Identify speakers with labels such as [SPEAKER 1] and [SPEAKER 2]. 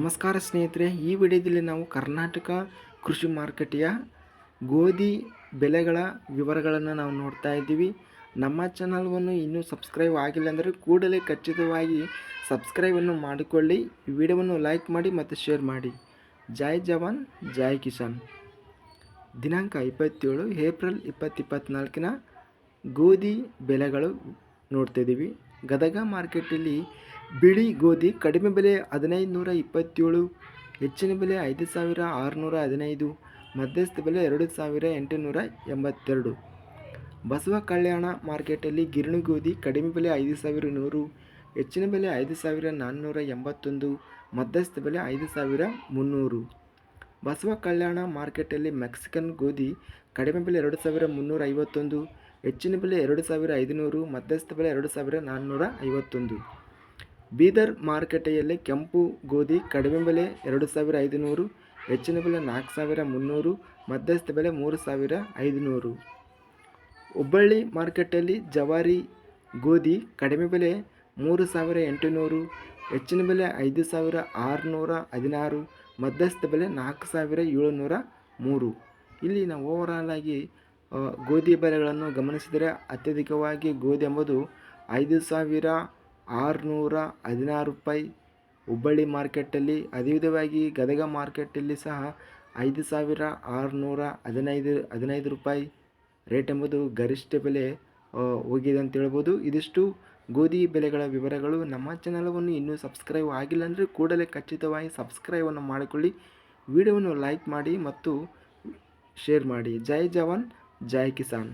[SPEAKER 1] ನಮಸ್ಕಾರ ಸ್ನೇಹಿತರೆ, ಈ ವಿಡಿಯೋದಲ್ಲಿ ನಾವು ಕರ್ನಾಟಕ ಕೃಷಿ ಮಾರುಕಟ್ಟೆಯ ಗೋಧಿ ಬೆಲೆಗಳ ವಿವರಗಳನ್ನು ನಾವು ನೋಡ್ತಾ ಇದ್ದೀವಿ. ನಮ್ಮ ಚಾನಲ್ವನ್ನು ಇನ್ನೂ ಸಬ್ಸ್ಕ್ರೈಬ್ ಆಗಿಲ್ಲ ಅಂದರೆ ಕೂಡಲೇ ಖಚಿತವಾಗಿ ಸಬ್ಸ್ಕ್ರೈಬನ್ನು ಮಾಡಿಕೊಳ್ಳಿ ವಿಡಿಯೋವನ್ನು ಲೈಕ್ ಮಾಡಿ ಮತ್ತು ಶೇರ್ ಮಾಡಿ. ಜೈ ಜವಾನ್, ಜೈ ಕಿಸಾನ್. ದಿನಾಂಕ ಇಪ್ಪತ್ತೇಳು, ಏಪ್ರಿಲ್ ಇಪ್ಪತ್ತಿಪ್ಪತ್ನಾಲ್ಕಿನ ಗೋಧಿ ಬೆಲೆಗಳು ನೋಡ್ತಾ ಇದ್ದೀವಿ. ಗದಗ ಮಾರ್ಕೆಟಲ್ಲಿ ಬಿಳಿ ಗೋಧಿ, ಕಡಿಮೆ ಬೆಲೆ ಹದಿನೈದು ನೂರ ಇಪ್ಪತ್ತೇಳು, ಹೆಚ್ಚಿನ ಬೆಲೆ ಐದು ಸಾವಿರ ಆರುನೂರ ಹದಿನೈದು, ಮಧ್ಯಸ್ಥ ಬೆಲೆ ಎರಡು ಸಾವಿರ ಎಂಟುನೂರ ಎಂಬತ್ತೆರಡು. ಬಸವ ಕಲ್ಯಾಣ ಮಾರ್ಕೆಟಲ್ಲಿ ಗಿರಣಿ ಗೋಧಿ, ಕಡಿಮೆ ಬೆಲೆ ಐದು ಸಾವಿರ ನೂರು ಹೆಚ್ಚಿನ ಬೆಲೆ ಐದು ಸಾವಿರ ನಾನ್ನೂರ ಎಂಬತ್ತೊಂದು, ಮಧ್ಯಸ್ಥ ಬೆಲೆ ಐದು ಸಾವಿರ ಮುನ್ನೂರು. ಬಸವ ಕಲ್ಯಾಣ ಮಾರ್ಕೆಟಲ್ಲಿ ಮೆಕ್ಸಿಕನ್ ಗೋಧಿ, ಕಡಿಮೆ ಬೆಲೆ ಎರಡು ಸಾವಿರ ಮುನ್ನೂರ ಐವತ್ತೊಂದು, ಹೆಚ್ಚಿನ ಬೆಲೆ ಎರಡು ಸಾವಿರ ಐದುನೂರು, ಮಧ್ಯಸ್ಥ ಬೆಲೆ ಎರಡು ಸಾವಿರ ನಾನ್ನೂರ ಐವತ್ತೊಂದು. ಬೀದರ್ ಮಾರುಕಟ್ಟೆಯಲ್ಲಿ ಕೆಂಪು ಗೋಧಿ ಕಡಿಮೆ ಬೆಲೆ ಎರಡು ಸಾವಿರ ಐದುನೂರು, ಹೆಚ್ಚಿನ ಬೆಲೆ ನಾಲ್ಕು ಸಾವಿರ ಮುನ್ನೂರು, ಮಧ್ಯಸ್ಥ ಬೆಲೆ ಮೂರು ಸಾವಿರ ಐದುನೂರು. ಹುಬ್ಬಳ್ಳಿ ಮಾರುಕಟ್ಟೆಯಲ್ಲಿ ಜವಾರಿ ಗೋಧಿ ಕಡಿಮೆ ಬೆಲೆ ಮೂರು ಸಾವಿರ ಎಂಟುನೂರು, ಹೆಚ್ಚಿನ ಬೆಲೆ ಐದು ಸಾವಿರ ಆರುನೂರ ಹದಿನಾರು, ಮಧ್ಯಸ್ಥ ಬೆಲೆ ನಾಲ್ಕು ಸಾವಿರ ಏಳುನೂರ ಮೂರು. ಇಲ್ಲಿ ನಾವು ಓವರಾಲ್ ಆಗಿ ಗೋಧಿ ಬೆಲೆಗಳನ್ನು ಗಮನಿಸಿದರೆ ಅತ್ಯಧಿಕವಾಗಿ ಗೋಧಿ ಎಂಬುದು ಐದು ಸಾವಿರ ಆರುನೂರ ಹದಿನಾರು ರೂಪಾಯಿ. ಹುಬ್ಬಳ್ಳಿ ಮಾರ್ಕೆಟಲ್ಲಿ ಅದೇ ವಿಧವಾಗಿ ಗದಗ ಮಾರ್ಕೆಟಲ್ಲಿ ಸಹ ಐದು ಸಾವಿರ ಆರುನೂರ ಹದಿನೈದು ಹದಿನೈದು ರೂಪಾಯಿ ರೇಟ್ ಎಂಬುದು ಗರಿಷ್ಠ ಬೆಲೆ ಹೋಗಿದೆ ಅಂತ ಹೇಳ್ಬೋದು. ಇದಿಷ್ಟು ಗೋಧಿ ಬೆಲೆಗಳ ವಿವರಗಳು. ನಮ್ಮ ಚಾನಲವನ್ನು ಇನ್ನೂ ಸಬ್ಸ್ಕ್ರೈಬ್ ಆಗಿಲ್ಲ ಅಂದರೆ ಕೂಡಲೇ ಖಚಿತವಾಗಿ ಸಬ್ಸ್ಕ್ರೈಬನ್ನು ಮಾಡಿಕೊಳ್ಳಿ. ವಿಡಿಯೋವನ್ನು ಲೈಕ್ ಮಾಡಿ ಮತ್ತು ಶೇರ್ ಮಾಡಿ. ಜೈ ಜವಾನ್, ಜೈ ಕಿಸಾನ್.